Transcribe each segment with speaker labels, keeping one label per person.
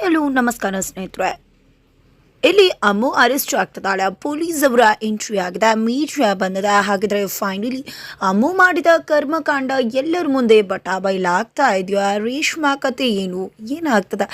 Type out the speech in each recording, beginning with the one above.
Speaker 1: Hi hello ನಮಸ್ಕಾರ ಸ್ನೇಹಿತರೆ ಇಲ್ಲಿ ಅಮ್ಮು ಅರೆಸ್ಟ್ ಆಗ್ತದಾಳೆ. ಪೊಲೀಸ್ ಅವರ ಎಂಟ್ರಿ ಆಗಿದೆ. ಮೀಡಿಯಾ ಬಂದಿದೆ. ಹಾಗಿದ್ರೆ ಫೈನಲಿ ಅಮ್ಮು ಮಾಡಿದ ಕರ್ಮಕಾಂಡ ಎಲ್ಲರ ಮುಂದೆ ಬಟಾ ಬೈಲಾಗ್ತಾ ಇದೆಯಾ? ರೇಷ್ಮಾ ಕತೆ ಏನು? ಏನಾಗ್ತದ?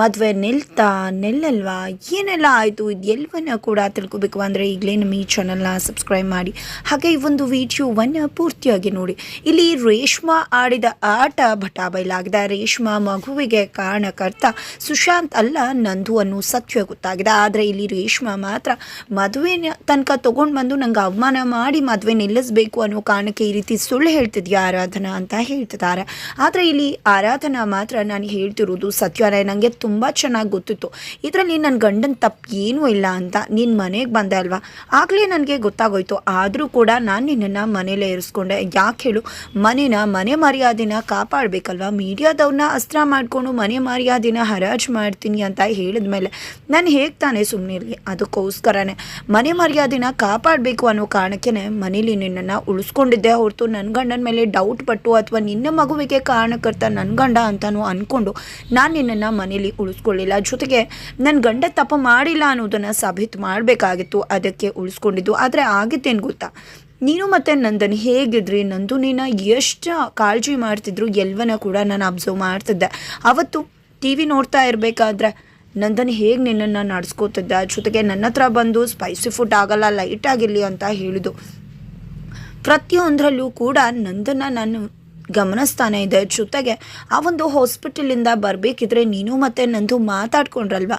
Speaker 1: ಮದುವೆ ನಿಲ್ತಾ, ನಿಲ್ಲಲ್ವಾ? ಏನೆಲ್ಲ ಆಯಿತು? ಇದೆಲ್ಲವನ್ನ ಕೂಡ ತಿಳ್ಕೊಬೇಕು ಅಂದರೆ ಈಗಲೇ ನಮ್ಮ ಈ ಚಾನಲ್ನ ಸಬ್ಸ್ಕ್ರೈಬ್ ಮಾಡಿ. ಹಾಗೆ ಈ ಒಂದು ವಿಡಿಯೋವನ್ನು ಪೂರ್ತಿಯಾಗಿ ನೋಡಿ. ಇಲ್ಲಿ ರೇಷ್ಮಾ ಆಡಿದ ಆಟ ಬಟಾ ಬೈಲಾಗಿದೆ ರೇಷ್ಮಾ ಮಗುವಿಗೆ ಕಾರಣಕರ್ತ ಸುಶಾಂತ್ ಅಲ್ಲ ನಂದು ಅನ್ನು ಸತ್ಯ ಗೊತ್ತಾಗಿದೆ. ಆದರೆ ಇಲ್ಲಿ ರೇಷ್ಮಾ ಮಾತ್ರ ಮದುವೆನ ತನಕ ತೊಗೊಂಡು ಬಂದು ನಂಗೆ ಅವಮಾನ ಮಾಡಿ ಮದುವೆ ನಿಲ್ಲಿಸಬೇಕು ಅನ್ನೋ ಕಾರಣಕ್ಕೆ ಈ ರೀತಿ ಸುಳ್ಳು ಹೇಳ್ತಿದ್ಯಾ ಆರಾಧನಾ ಅಂತ ಹೇಳ್ತಿದ್ದಾರೆ. ಆದರೆ ಇಲ್ಲಿ ಆರಾಧನಾ ಮಾತ್ರ ನಾನು ಹೇಳ್ತಿರೋದು ಸತ್ಯನೇ ನನಗೆ ತುಂಬ ಚೆನ್ನಾಗಿ ಗೊತ್ತಿತ್ತು. ಇದರಲ್ಲಿ ನನ್ನ ಗಂಡನ ತಪ್ಪು ಏನೂ ಇಲ್ಲ ಅಂತ ನಿನ್ನ ಮನೆಗೆ ಬಂದೆ ಅಲ್ವಾ? ಆಗಲೇ ನನಗೆ ಗೊತ್ತಾಗೋಯ್ತು. ಆದರೂ ಕೂಡ ನಾನು ನಿನ್ನನ್ನು ಮನೇಲೇ ಇರಿಸ್ಕೊಂಡೆ. ಯಾಕೆ ಹೇಳು? ಮನೇನ ಮನೆ ಮರ್ಯಾದೆನ ಕಾಪಾಡಬೇಕಲ್ವಾ? ಮೀಡಿಯಾದವ್ರನ್ನ ಅಸ್ತ್ರ ಮಾಡಿಕೊಂಡು ಮನೆ ಮರ್ಯಾದೆನ ಹರಾಜು ಮಾಡ್ತೀನಿ ಅಂತ ಹೇಳಿದ ಮೇಲೆ ನಾನು ಹೇಗೆ ತಾನೇ ಸುಮ್ಮನೆ ಸುಮ್ಮನಿರಲಿ ಅದಕ್ಕೋಸ್ಕರನೇ ಮನೆ ಮರ್ಯಾದೆನ ಕಾಪಾಡಬೇಕು ಅನ್ನೋ ಕಾರಣಕ್ಕೆ ಮನೇಲಿ ನಿನ್ನನ್ನು ಉಳಿಸ್ಕೊಂಡಿದ್ದೆ ಹೊರತು ನನ್ನ ಗಂಡನ ಮೇಲೆ ಡೌಟ್ ಪಟ್ಟು ಅಥವಾ ನಿನ್ನ ಮಗುವಿಗೆ ಕಾರಣಕರ್ತ ನನ್ನ ಗಂಡ ಅಂತಲೂ ಅಂದ್ಕೊಂಡು ನಾನು ನಿನ್ನನ್ನು ಮನೇಲಿ ಉಳಿಸ್ಕೊಳ್ಳಿಲ್ಲ. ಜೊತೆಗೆ ನನ್ನ ಗಂಡ ತಪ್ಪು ಮಾಡಿಲ್ಲ ಅನ್ನೋದನ್ನು ಸಾಬೀತು ಮಾಡಬೇಕಾಗಿತ್ತು. ಅದಕ್ಕೆ ಉಳಿಸ್ಕೊಂಡಿದ್ದು. ಆದರೆ ಆಗಿತ್ತೇನು ಗೊತ್ತಾ? ನೀನು ಮತ್ತು ನಂದನ್ ಹೇಗಿದ್ರಿ? ನಂದು ನೀನು ಎಷ್ಟು ಕಾಳಜಿ ಮಾಡ್ತಿದ್ರು? ಎಲ್ವನ ಕೂಡ ನಾನು ಅಬ್ಸರ್ವ್ ಮಾಡ್ತಿದ್ದೆ. ಅವತ್ತು ಟಿ ವಿ ನೋಡ್ತಾ ಇರಬೇಕಾದ್ರೆ ನಂದನ್ ಹೇಗೆ ನಿನ್ನನ್ನು ನಡೆಸ್ಕೋತಿದ್ದ? ಜೊತೆಗೆ ನನ್ನ ಹತ್ರ ಬಂದು ಸ್ಪೈಸಿ ಫುಡ್ ಆಗಲ್ಲ ಲೈಟ್ ಆಗಿರಲಿ ಅಂತ ಹೇಳಿದು ಪ್ರತಿಯೊಂದರಲ್ಲೂ ಕೂಡ ನಂದನ್ನು ನಾನು ಗಮನಿಸ್ತಾನೆ ಇದೆ. ಜೊತೆಗೆ ಆ ಒಂದು ಹಾಸ್ಪಿಟಲಿಂದ ಬರಬೇಕಿದ್ರೆ ನೀನು ಮತ್ತು ನಂದು ಮಾತಾಡ್ಕೊಂಡ್ರಲ್ವ?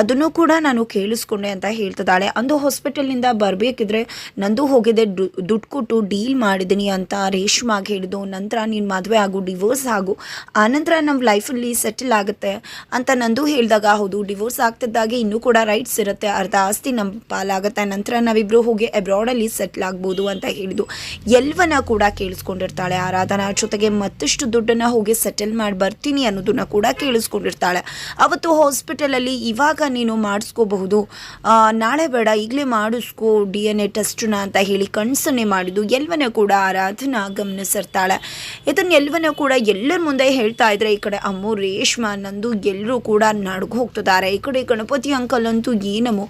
Speaker 1: ಅದನ್ನು ಕೂಡ ನಾನು ಕೇಳಿಸ್ಕೊಂಡೆ ಅಂತ ಹೇಳ್ತಿದ್ದಾಳೆ. ಅಂದು ಹಾಸ್ಪಿಟಲ್ನಿಂದ ಬರಬೇಕಿದ್ರೆ ನಂದು ಹೋಗಿದೆ ದುಡ್ಡು ಕೊಟ್ಟು ಡೀಲ್ ಮಾಡಿದ್ದೀನಿ ಅಂತ ರೇಷ್ಮಾಗಿ ಹೇಳಿದ್ದು. ನಂತರ ನೀನು ಮದುವೆ ಆಗು ಡಿವೋರ್ಸ್ ಆಗು, ಆನಂತರ ನಮ್ಮ ಲೈಫಲ್ಲಿ ಸೆಟಲ್ ಆಗುತ್ತೆ ಅಂತ ನಂದು ಹೇಳಿದಾಗ ಹೌದು ಡಿವೋರ್ಸ್ ಆಗ್ತಿದ್ದಾಗೆ ಇನ್ನೂ ಕೂಡ ರೈಟ್ಸ್ ಇರುತ್ತೆ. ಅರ್ಧ ಆಸ್ತಿ ನಮ್ಮ ಪಾಲಾಗುತ್ತೆ. ನಂತರ ನಾವಿಬ್ಬರು ಹೋಗಿ ಅಬ್ರಾಡಲ್ಲಿ ಸೆಟ್ಲ್ ಆಗ್ಬೋದು ಅಂತ ಹೇಳಿದ್ದು. ಎಲ್ವನ ಕೂಡ ಕೇಳಿಸ್ಕೊಂಡಿರ್ತಾಳೆ. ಆರಾಧನಾ ಜೊತೆಗೆ ಮತ್ತಷ್ಟು ದುಡ್ಡನ್ನು ಹೋಗಿ ಸೆಟಲ್ ಮಾಡಿ ಬರ್ತೀನಿ ಅನ್ನೋದನ್ನ ಕೂಡ ಕೇಳಿಸ್ಕೊಂಡಿರ್ತಾಳೆ. ಅವತ್ತು ಹಾಸ್ಪಿಟಲಲ್ಲಿ ಇವಾಗ ನೀನು ಮಾಡಿಸ್ಕೋಬಹುದು. ನಾಳೆ ಬೇಡ, ಈಗಲೇ ಮಾಡಿಸ್ಕೋ, ಡಿ ಎನ್ ಎ ಟೆಸ್ಟನ್ನ ಅಂತ ಹೇಳಿ ಕಣ್ಸನ್ನೇ ಮಾಡಿದ್ದು. ಎಲ್ಲವನ್ನ ಕೂಡ ಆರಾಧನಾ ಗಮನಿಸಿರ್ತಾಳೆ ಇದನ್ನು ಎಲ್ಲವನ್ನ ಕೂಡ ಎಲ್ಲರ ಮುಂದೆ ಹೇಳ್ತಾ ಇದ್ರೆ ಈ ಕಡೆ ಅಮ್ಮು, ರೇಷ್ಮಾ, ನಂದು ಎಲ್ಲರೂ ಕೂಡ ನಡ್ಗು ಹೋಗ್ತಿದ್ದಾರೆ. ಈ ಕಡೆ ಗಣಪತಿ ಅಂಕಲ್ ಅಂತೂ ಏನಮ್ಮು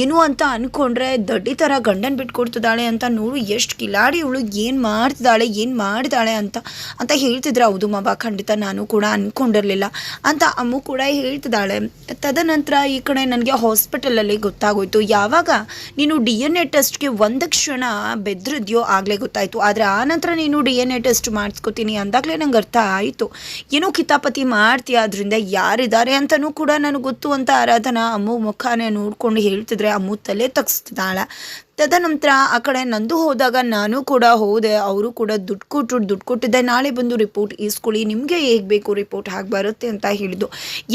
Speaker 1: ಏನು ಅಂತ ಅನ್ಕೊಂಡ್ರೆ ದಡ್ಡಿ ಥರ ಗಂಡನ್ ಬಿಟ್ಕೊಡ್ತಿದ್ದಾಳೆ ಅಂತ ನೋಡು. ಎಷ್ಟು ಕಿಲಾಡಿ ಇವಳು ಏನು ಮಾಡ್ತಿದ್ದಾಳೆ, ಏನು ಮಾಡಿದಾಳೆ ಅಂತ ಅಂತ ಹೇಳ್ತಿದ್ರೆ ಹೌದು ಮಾವ. ಖಂಡಿತ ನಾನು ಕೂಡ ಅನ್ಕೊಂಡಿರಲಿಲ್ಲ ಅಂತ ಅಮ್ಮು ಕೂಡ ಹೇಳ್ತಿದ್ದಾಳೆ. ತದನಂತರ ಕಡೆ ನನಗೆ ಹಾಸ್ಪಿಟಲಲ್ಲಿ ಗೊತ್ತಾಗೋಯ್ತು. ಯಾವಾಗ ನೀನು ಡಿ ಎನ್ ಎ ಟೆಸ್ಟ್ಗೆ ಒಂದು ಕ್ಷಣ ಬೆದ್ರಿದ್ಯೋ ಆಗಲೇ ಗೊತ್ತಾಯಿತು. ಆದರೆ ಆ ನಂತರ ನೀನು ಡಿ ಎನ್ ಎ ಟೆಸ್ಟ್ ಮಾಡಿಸ್ಕೊತೀನಿ ಅಂದಾಗಲೇ ನಂಗೆ ಅರ್ಥ ಆಯಿತು. ಏನೋ ಕಿತಾಪತಿ ಮಾಡ್ತೀಯ, ಅದರಿಂದ ಯಾರಿದ್ದಾರೆ ಅಂತಲೂ ಕೂಡ ನನಗೆ ಗೊತ್ತು ಅಂತ ಆರಾಧನಾ ಅಮ್ಮು ಮುಖಾನೇ ನೋಡ್ಕೊಂಡು ಹೇಳ್ತಿದ್ರೆ ಅಮ್ಮು ತಲೆ ತಗ್ಸ್ತಿದ್ದಾಳೆ. ತದನಂತರ ಆ ಕಡೆ ನಂದು ಹೋದಾಗ ನಾನು ಕೂಡ ಹೋದೆ, ಅವರು ಕೂಡ ದುಡ್ಡು ಕೊಟ್ಟು ದುಡ್ಡು ಕೊಟ್ಟಿದ್ದೆ. ನಾಳೆ ಬಂದು ರಿಪೋರ್ಟ್ ಇಸ್ಕೊಳ್ಳಿ ನಿಮಗೆ ಹೇಗೆ ಬೇಕು ರಿಪೋರ್ಟ್ ಹಾಗೆ ಬರುತ್ತೆ ಅಂತ ಹೇಳಿದ್ದು.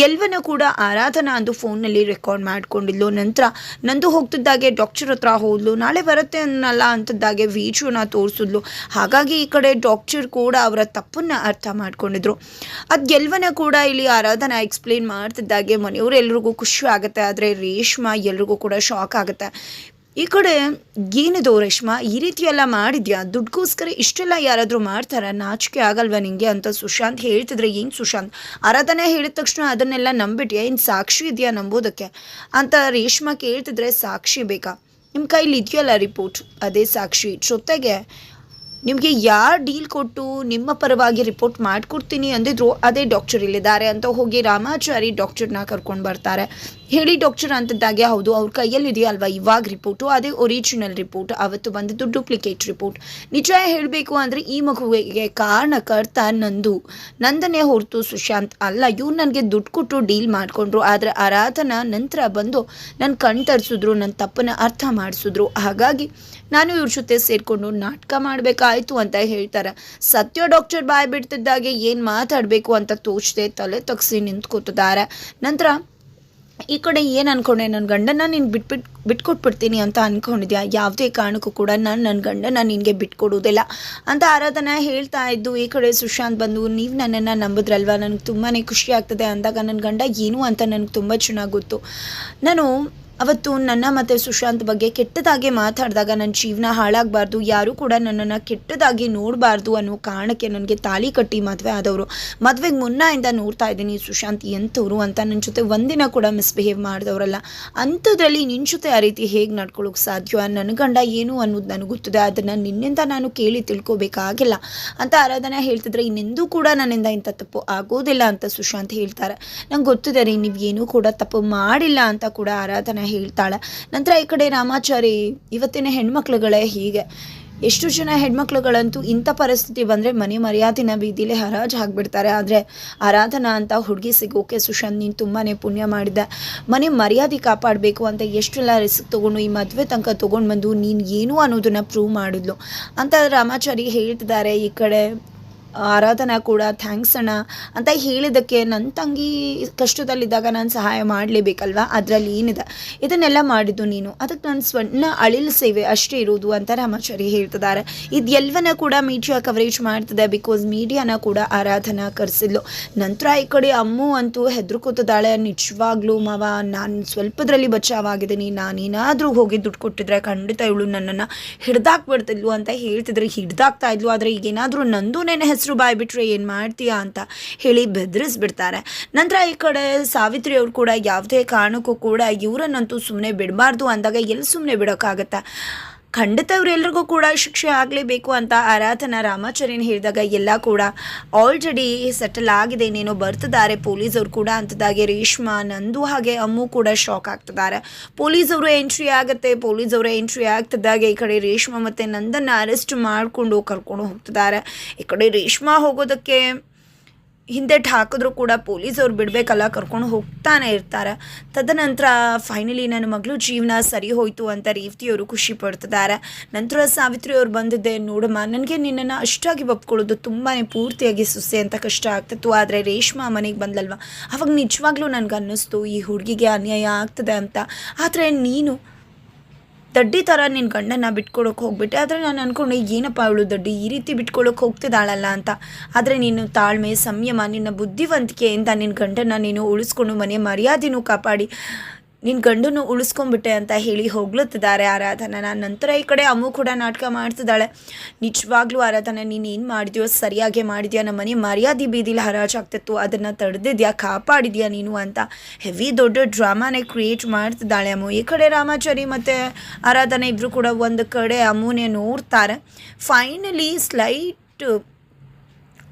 Speaker 1: ಎಲ್ವನ್ನೂ ಕೂಡ ಆರಾಧನಾ ಅಂದು ಫೋನಲ್ಲಿ ರೆಕಾರ್ಡ್ ಮಾಡ್ಕೊಂಡಿದ್ಲು. ನಂತರ ನಂದು ಹೋಗ್ತಿದ್ದಾಗೆ ಡಾಕ್ಟರ್ ಹತ್ರ ಹೋದ್ಲು. ನಾಳೆ ಬರುತ್ತೆ ಅನ್ನಲ್ಲ ಅಂತದ್ದಾಗೆ ವಿಡಿಯೋನ ತೋರಿಸಿದ್ಲು. ಹಾಗಾಗಿ ಈ ಕಡೆ ಡಾಕ್ಟರ್ ಕೂಡ ಅವರ ತಪ್ಪನ್ನು ಅರ್ಥ ಮಾಡ್ಕೊಂಡಿದ್ರು. ಅದು ಗೆಲ್ವನ ಕೂಡ ಇಲ್ಲಿ ಆರಾಧನಾ ಎಕ್ಸ್ಪ್ಲೇನ್ ಮಾಡ್ತಿದ್ದಾಗೆ ಮನೆಯವರು ಎಲ್ರಿಗೂ ಖುಷಿ ಆಗುತ್ತೆ. ಆದರೆ ರೇಷ್ಮಾ ಎಲ್ರಿಗೂ ಕೂಡ ಶಾಕ್ ಆಗುತ್ತೆ. ಈ ಕಡೆ ಏನಿದು ರೇಷ್ಮಾ? ಈ ರೀತಿ ಎಲ್ಲ ಮಾಡಿದ್ಯಾ? ದುಡ್ಗೋಸ್ಕರ ಇಷ್ಟೆಲ್ಲ ಯಾರಾದರೂ ಮಾಡ್ತಾರ? ನಾಚಿಕೆ ಆಗಲ್ವಾ ನಿಂಗೆ ಅಂತ ಸುಶಾಂತ್ ಹೇಳ್ತಿದ್ರೆ. ಏನು ಸುಶಾಂತ್? ಆರಾಧನೆ ಹೇಳಿದ ತಕ್ಷಣ ಅದನ್ನೆಲ್ಲ ನಂಬಿಟ್ಯಾ? ಏನು ಸಾಕ್ಷಿ ಇದೆಯಾ ನಂಬೋದಕ್ಕೆ? ಅಂತ ರೇಷ್ಮಾ ಕೇಳ್ತಿದ್ರೆ ಸಾಕ್ಷಿ ಬೇಕಾ? ನಿಮ್ಮ ಕೈಲಿ ಇದೆಯಲ್ಲ ರಿಪೋರ್ಟ್? ಅದೇ ಸಾಕ್ಷಿ. ಜೊತೆಗೆ ನಿಮಗೆ ಯಾರು ಡೀಲ್ ಕೊಟ್ಟು ನಿಮ್ಮ ಪರವಾಗಿ ರಿಪೋರ್ಟ್ ಮಾಡಿಕೊಡ್ತೀನಿ ಅಂದಿದ್ರು ಅದೇ ಡಾಕ್ಟರ್ ಇಲ್ಲಿದ್ದಾರೆ ಅಂತ ಹೋಗಿ ರಾಮಾಚಾರಿ ಡಾಕ್ಟರ್ನ ಕರ್ಕೊಂಡು ಬರ್ತಾರೆ. ಹೇಳಿ ಡಾಕ್ಟರ್ ಅಂತದ್ದಾಗೆ ಹೌದು, ಅವ್ರ ಕೈಯಲ್ಲಿ ಇದೆಯಲ್ವಾ ಇವಾಗ ರಿಪೋರ್ಟು ಅದೇ ಒರಿಜಿನಲ್ ರಿಪೋರ್ಟ್ ಅವತ್ತು ಬಂದಿದ್ದು ಡೂಪ್ಲಿಕೇಟ್ ರಿಪೋರ್ಟ್ ನಿಜ ಹೇಳಬೇಕು ಅಂದರೆ ಈ ಮಗುವಿಗೆ ಕಾರಣಕರ್ತ ನಂದು. ನಂದನೇ ಹೊರತು ಸುಶಾಂತ್ ಅಲ್ಲ. ಇವ್ರು ನನಗೆ ದುಡ್ಡು ಕೊಟ್ಟು ಡೀಲ್ ಮಾಡಿಕೊಂಡ್ರು. ಆದರೆ ಆರಾಧನ ನಂತರ ಬಂದು ನನ್ನ ಕಣ್ ತರಿಸಿದ್ರು ನನ್ನ ತಪ್ಪನ್ನು ಅರ್ಥ ಮಾಡಿಸಿದ್ರು. ಹಾಗಾಗಿ ನಾನು ಇವ್ರ ಜೊತೆ ಸೇರಿಕೊಂಡು ನಾಟಕ ಮಾಡಬೇಕಾಯ್ತು ಅಂತ ಹೇಳ್ತಾರೆ. ಸತ್ಯ ಡಾಕ್ಟರ್ ಬಾಯ್ ಬಿಡ್ತಿದ್ದಾಗೆ ಏನು ಮಾತಾಡಬೇಕು ಅಂತ ತೋಚದೆ ತಲೆ ತಗ್ಸಿ ನಿಂತ್ಕೋತಿದ್ದಾರೆ. ನಂತರ, ಈ ಕಡೆ ಏನು ಅನ್ಕೊಂಡೆ? ನನ್ನ ಗಂಡನ ನೀನು ಬಿಟ್ಬಿಟ್ಟು ಬಿಟ್ಕೊಟ್ಬಿಡ್ತೀನಿ ಅಂತ ಅನ್ಕೊಂಡಿದ್ಯಾ? ಯಾವುದೇ ಕಾರಣಕ್ಕೂ ಕೂಡ ನಾನು ನನ್ನ ಗಂಡನ ನಿನಗೆ ಬಿಟ್ಕೊಡೋದಿಲ್ಲ ಅಂತ ಆರಾಧನಾ ಹೇಳ್ತಾ ಇದ್ದು, ಈ ಕಡೆ ಸುಶಾಂತ್ ಬಂದು, ನೀವು ನನ್ನನ್ನು ನಂಬಿದ್ರಲ್ವ? ನನಗೆ ತುಂಬಾ ಖುಷಿ ಆಗ್ತದೆ ಅಂದಾಗ ನನ್ನ ಗಂಡ ಏನು ಅಂತ ನನಗೆ ತುಂಬ ಚೆನ್ನಾಗಿ ಗೊತ್ತು. ನಾನು ಅವತ್ತು ನನ್ನ ಮತ್ತು ಸುಶಾಂತ್ ಬಗ್ಗೆ ಕೆಟ್ಟದಾಗೆ ಮಾತಾಡಿದಾಗ ನನ್ನ ಜೀವನ ಹಾಳಾಗಬಾರ್ದು, ಯಾರೂ ಕೂಡ ನನ್ನನ್ನು ಕೆಟ್ಟದಾಗಿ ನೋಡಬಾರ್ದು ಅನ್ನೋ ಕಾರಣಕ್ಕೆ ನನಗೆ ತಾಳಿ ಕಟ್ಟಿ ಮದುವೆ ಆದವರು. ಮದುವೆಗೆ ಮುನ್ನಾಯಿಂದ ನೋಡ್ತಾ ಇದ್ದೀನಿ ಸುಶಾಂತ್ ಎಂಥವ್ರು ಅಂತ ನನ್ನ ಜೊತೆ ಒಂದಿನ ಕೂಡ ಮಿಸ್ಬಿಹೇವ್ ಮಾಡಿದವರಲ್ಲ. ಅಂಥದ್ರಲ್ಲಿ ನಿನ್ನ ಜೊತೆ ಆ ರೀತಿ ಹೇಗೆ ನಡ್ಕೊಳ್ಳೋಕೆ ಸಾಧ್ಯ? ನನ್ನ ಗಂಡ ಏನು ಅನ್ನೋದು ನನಗೆ ಗೊತ್ತಿದೆ, ಅದನ್ನು ನಿನ್ನಿಂದ ನಾನು ಕೇಳಿ ತಿಳ್ಕೊಬೇಕಾಗಿಲ್ಲ ಅಂತ ಆರಾಧನೆ ಹೇಳ್ತಿದ್ರೆ ಇನ್ನೆಂದೂ ಕೂಡ ನನ್ನಿಂದ ಇಂಥ ತಪ್ಪು ಆಗೋದಿಲ್ಲ ಅಂತ ಸುಶಾಂತ್ ಹೇಳ್ತಾರೆ. ನಂಗೆ ಗೊತ್ತಿದೆ ರೀ, ನೀವು ಏನೂ ಕೂಡ ತಪ್ಪು ಮಾಡಿಲ್ಲ ಅಂತ ಕೂಡ ಆರಾಧನಾ ಹೇಳ್ತಾಳೆ. ನಂತರ ಈ ಕಡೆ ರಾಮಾಚಾರಿ, ಇವತ್ತಿನ ಹೆಣ್ಮಕ್ಳುಗಳೇ ಹೀಗೆ. ಎಷ್ಟು ಜನ ಹೆಣ್ಮಕ್ಳುಗಳಂತೂ ಇಂಥ ಪರಿಸ್ಥಿತಿ ಬಂದರೆ ಮನೆ ಮರ್ಯಾದಿನ ಬೀದಿಲಿ ಹರಾಜು ಹಾಕ್ಬಿಡ್ತಾರೆ ಆದರೆ ಆರಾಧನಾ ಅಂತ ಹುಡುಗಿ ಸಿಗೋಕೆ ಸುಶಾಂತ್ ನೀನು ತುಂಬಾ ಪುಣ್ಯ ಮಾಡಿದೆ ಮನೆ ಮರ್ಯಾದೆ ಕಾಪಾಡಬೇಕು ಅಂತ ಎಷ್ಟೆಲ್ಲ ರಿಸ್ಕ್ ತೊಗೊಂಡು ಈ ಮದುವೆ ತನಕ ತೊಗೊಂಡು ಬಂದು ನೀನು ಏನು ಅನ್ನೋದನ್ನು ಪ್ರೂವ್ ಮಾಡಿದ್ಲು. ಅಂತ ರಾಮಾಚಾರಿ ಹೇಳ್ತಿದ್ದಾರೆ ಈ ಕಡೆ. ಆರಾಧನಾ ಕೂಡ, ಥ್ಯಾಂಕ್ಸ್ ಅಣ್ಣ ಅಂತ ಹೇಳಿದ್ದಕ್ಕೆ ನನ್ನ ತಂಗಿ ಕಷ್ಟದಲ್ಲಿದ್ದಾಗ ನಾನು ಸಹಾಯ ಮಾಡಲೇಬೇಕಲ್ವಾ? ಅದರಲ್ಲಿ ಏನಿದೆ? ಇದನ್ನೆಲ್ಲ ಮಾಡಿದ್ದು ನೀನು. ಅದಕ್ಕೆ ನನ್ನ ಸ್ವರ್ಣ ಅಳಿಲ್ ಸೇವೆ ಅಷ್ಟೇ ಇರೋದು ಅಂತ ರಾಮಾಚಾರಿ ಹೇಳ್ತಿದ್ದಾರೆ. ಇದೆಲ್ಲವನ್ನ ಕೂಡ ಮೀಡಿಯಾ ಕವರೇಜ್ ಮಾಡ್ತಿದೆ ಬಿಕಾಸ್ ಮೀಡಿಯಾನ ಕೂಡ ಆರಾಧನಾ ಕರೆಸಿದ್ಲು. ನಂತರ ಈ ಕಡೆ ಅಮ್ಮು ಅಂತೂ ಹೆದರ್ಕೋತಿದ್ದಾಳೆ. ನಿಜವಾಗ್ಲೂ ಮಾವ, ನಾನು ಸ್ವಲ್ಪದ್ರಲ್ಲಿ ಬಚಾವಾಗಿದ್ದೀನಿ. ನಾನೇನಾದರೂ ಹೋಗಿ ದುಡ್ಡು ಕೊಟ್ಟಿದ್ರೆ ಖಂಡಿತ ಇವಳು ನನ್ನನ್ನು ಹಿಡ್ದಾಕ್ಬಿಡ್ತಿದ್ಲು ಅಂತ ಹೇಳ್ತಿದ್ರು. ಹಿಡ್ದಾಕ್ತಾ ಇದ್ಲು. ಆದರೆ ಈಗೇನಾದರೂ ನಂದು ನೆನೆ ಹೆಸರು ಬಾಯ್ಬಿಟ್ರೆ ಏನು ಮಾಡ್ತೀಯಾ ಅಂತ ಹೇಳಿ ಬೆದರಿಸ್ಬಿಡ್ತಾರೆ. ನಂತರ ಈ ಕಡೆ ಸಾವಿತ್ರಿ ಅವರು ಕೂಡ ಯಾವುದೇ ಕಾರಣಕ್ಕೂ ಕೂಡ ಇವರನ್ನಂತೂ ಸುಮ್ಮನೆ ಬಿಡಬಾರ್ದು ಅಂದಾಗ ಎಲ್ಲಿ ಸುಮ್ಮನೆ ಬಿಡೋಕ್ಕಾಗತ್ತೆ? ಖಂಡಿತ ಇವರೆಲ್ಲರಿಗೂ ಕೂಡ ಶಿಕ್ಷೆ ಆಗಲೇಬೇಕು ಅಂತ ಆರಾಧನಾ ರಾಮಾಚಾರ್ಯನ್ ಹೇಳಿದಾಗ ಎಲ್ಲ ಕೂಡ ಆಲ್ರೆಡಿ ಸೆಟಲ್ ಆಗಿದೆ, ಇನ್ನೇನೋ ಬರ್ತಿದ್ದಾರೆ. ಪೊಲೀಸವ್ರು ಕೂಡ ಅಂತದಾಗೆ ರೇಷ್ಮಾ, ನಂದು ಹಾಗೆ ಅಮ್ಮು ಕೂಡ ಶಾಕ್ ಆಗ್ತಿದ್ದಾರೆ. ಪೊಲೀಸವರು ಎಂಟ್ರಿ ಆಗುತ್ತೆ, ಪೊಲೀಸವರು ಎಂಟ್ರಿ ಆಗ್ತಿದ್ದಾಗೆ ಈ ಕಡೆ ರೇಷ್ಮಾ ಮತ್ತು ನಂದನ್ನು ಅರೆಸ್ಟ್ ಮಾಡಿಕೊಂಡು ಕರ್ಕೊಂಡು ಹೋಗ್ತಿದ್ದಾರೆ. ಈ ಕಡೆ ರೇಷ್ಮಾ ಹೋಗೋದಕ್ಕೆ ಹಿಂದೆಟ್ಟು ಹಾಕಿದ್ರು ಕೂಡ ಪೊಲೀಸವ್ರು ಬಿಡಬೇಕಲ್ಲ ಕರ್ಕೊಂಡು ಹೋಗ್ತಾನೆ ಇರ್ತಾರೆ. ತದನಂತರ ಫೈನಲಿ ನನ್ನ ಮಗಳು ಜೀವನ ಸರಿ ಹೋಯಿತು ಅಂತ ರೇವತಿಯವರು ಖುಷಿ ಪಡ್ತಿದ್ದಾರೆ. ನಂತರ ಸಾವಿತ್ರಿ ಅವ್ರು ಬಂದಿದ್ದೆ, ನೋಡಮ್ಮ, ನನಗೆ ನಿನ್ನನ್ನು ಅಷ್ಟಾಗಿ ಒಪ್ಕೊಳ್ಳೋದು ತುಂಬಾ ಪೂರ್ತಿಯಾಗಿ ಸುಸ್ಸೆ ಅಂತ ಕಷ್ಟ ಆಗ್ತಿತ್ತು, ಆದರೆ ರೇಷ್ಮಾ ಮನೆಗೆ ಬಂದಲ್ವ? ಅವಾಗ ನಿಜವಾಗ್ಲೂ ನನಗೆ ಅನ್ನಿಸ್ತು ಈ ಹುಡುಗಿಗೆ ಅನ್ಯಾಯ ಆಗ್ತದೆ ಅಂತ. ಆದರೆ ನೀನು ದಡ್ಡಿ ಥರ ನಿನ್ನ ಗಂಡನ ಬಿಟ್ಕೊಡೋಕೆ ಹೋಗ್ಬಿಟ್ಟೆ. ಆದರೆ ನಾನು ಅಂದ್ಕೊಂಡೆ ಏನಪ್ಪ ಅವಳು ದಡ್ಡಿ ಈ ರೀತಿ ಬಿಟ್ಕೊಳಕ್ಕೆ ಹೋಗ್ತಿದ್ದಾಳಲ್ಲ ಅಂತ. ಆದರೆ ನೀನು ತಾಳ್ಮೆ, ಸಂಯಮ, ನಿನ್ನ ಬುದ್ಧಿವಂತಿಕೆಯಿಂದ ನಿನ್ನ ಗಂಡನ ನೀನು ಉಳಿಸ್ಕೊಂಡು ಮನೆ ಮರ್ಯಾದೆನೂ ಕಾಪಾಡಿ. ನಿನ್ನ ಗಂಡನ್ನು ಉಳಿಸ್ಕೊಂಡ್ಬಿಟ್ಟೆ ಅಂತ ಹೇಳಿ ಹೊಗ್ಲುತ್ತಿದ್ದಾರೆ ಆರಾಧನನ ನಂತರ ಈ ಕಡೆ ಅಮ್ಮು ಕೂಡ ನಾಟಕ ಮಾಡ್ತಿದ್ದಾಳೆ. ನಿಜವಾಗ್ಲೂ ಆರಾಧನ, ನೀನು ಏನು ಮಾಡಿದ್ಯೋ, ಸರಿಯಾಗಿ ಮಾಡಿದ್ಯಾ? ನಮ್ಮ ಮನೆ ಮರ್ಯಾದೆ ಬೀದಿಲಿ ಹರಾಜಾಗ್ತಿತ್ತು. ಅದನ್ನು ತಡೆದಿದ್ಯಾ? ಕಾಪಾಡಿದ್ಯಾ ನೀನು ಅಂತ ಹೆವಿ ದೊಡ್ಡ ಡ್ರಾಮಾನೇ ಕ್ರಿಯೇಟ್ ಮಾಡ್ತಿದ್ದಾಳೆ ಅಮ್ಮು ಈ ಕಡೆ ರಾಮಾಚಾರಿ ಮತ್ತು ಆರಾಧನ ಇಬ್ಬರು ಕೂಡ ಒಂದು ಕಡೆ ಅಮ್ಮುನೇ ನೋಡ್ತಾರೆ. ಫೈನಲಿ ಸ್ಲೈಟ್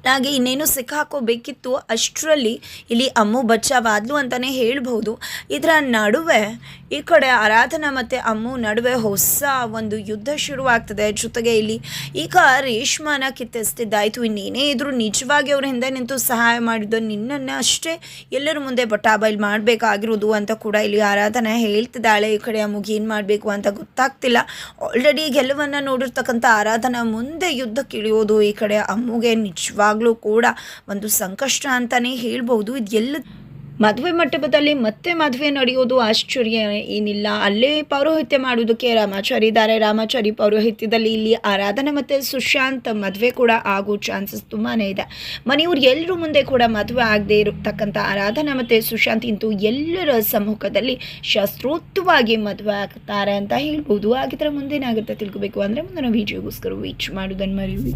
Speaker 1: ಹಾಗೆ ಇನ್ನೇನು ಸಿಕ್ಕಾಕೋಬೇಕಿತ್ತು ಅಷ್ಟರಲ್ಲಿ ಇಲ್ಲಿ ಅಮ್ಮು ಬಚ್ಚಾವಾದ್ಲು ಅಂತಲೇ ಹೇಳ್ಬೋದು ಇದರ ನಡುವೆ ಈ ಕಡೆ ಆರಾಧನಾ ಮತ್ತು ಅಮ್ಮು ನಡುವೆ ಹೊಸ ಒಂದು ಯುದ್ಧ ಶುರುವಾಗ್ತದೆ. ಜೊತೆಗೆ ಇಲ್ಲಿ ಈಗ ರೇಷ್ಮಾನ ಕಿತ್ತಿಸ್ತಿದ್ದಾಯಿತು ಇನ್ನೇನೇ ಇದ್ರು ನಿಜವಾಗಿ ಅವ್ರ ಹಿಂದೆ ನಿಂತು ಸಹಾಯ ಮಾಡಿದ್ದು ನಿನ್ನನ್ನು ಅಷ್ಟೇ ಎಲ್ಲರ ಮುಂದೆ ಬಟಾಬೈಲ್ ಮಾಡಬೇಕಾಗಿರೋದು ಅಂತ ಕೂಡ ಇಲ್ಲಿ ಆರಾಧನಾ ಹೇಳ್ತಿದ್ದಾಳೆ. ಈ ಕಡೆ ಅಮ್ಮಗೆ ಏನು ಮಾಡಬೇಕು ಅಂತ ಗೊತ್ತಾಗ್ತಿಲ್ಲ. ಆಲ್ರೆಡಿ ಗೆಲುವನ್ನು ನೋಡಿರ್ತಕ್ಕಂಥ ಆರಾಧನಾ ಮುಂದೆ ಯುದ್ಧಕ್ಕಿಳಿಯೋದು ಈ ಕಡೆ ಅಮ್ಮುಗೆ ನಿಜವಾಗ್ಲೂ ಕೂಡ ಒಂದು ಸಂಕಷ್ಟ ಅಂತಲೇ ಹೇಳ್ಬೋದು ಇದು ಎಲ್ಲ ಮದುವೆ ಮಂಟಪದಲ್ಲಿ ಮತ್ತೆ ಮದುವೆ ನಡೆಯೋದು ಆಶ್ಚರ್ಯ ಏನಿಲ್ಲ. ಅಲ್ಲೇ ಪೌರೋಹಿತ್ಯ ಮಾಡೋದಕ್ಕೆ ರಾಮಾಚಾರಿ ಇದ್ದಾರೆ. ರಾಮಾಚಾರಿ ಪೌರೋಹಿತ್ಯದಲ್ಲಿ ಇಲ್ಲಿ ಆರಾಧನೆ ಮತ್ತು ಸುಶಾಂತ್ ಮದುವೆ ಕೂಡ ಆಗೋ ಚಾನ್ಸಸ್ ತುಂಬಾ ಇದೆ. ಮನೆಯವ್ರು ಎಲ್ಲರೂ ಮುಂದೆ ಕೂಡ ಮದುವೆ ಆಗದೆ ಇರತಕ್ಕಂಥ ಆರಾಧನೆ ಮತ್ತು ಸುಶಾಂತ್ ಇಂತೂ ಎಲ್ಲರ ಸಮ್ಮುಖದಲ್ಲಿ ಶಾಸ್ತ್ರೋಕ್ತವಾಗಿ ಮದುವೆ ಆಗ್ತಾರೆ ಅಂತ ಹೇಳ್ಬೋದು ಹಾಗಿದ್ರೆ ಮುಂದೇನಾಗುತ್ತೆ ತಿಳ್ಕೊಬೇಕು ಅಂದರೆ ಮುಂದಿನ ವೀಡಿಯೋಗೋಸ್ಕರ ವೀಚ್ ಮಾಡೋದನ್ನು ಮರಿಬೇಡಿ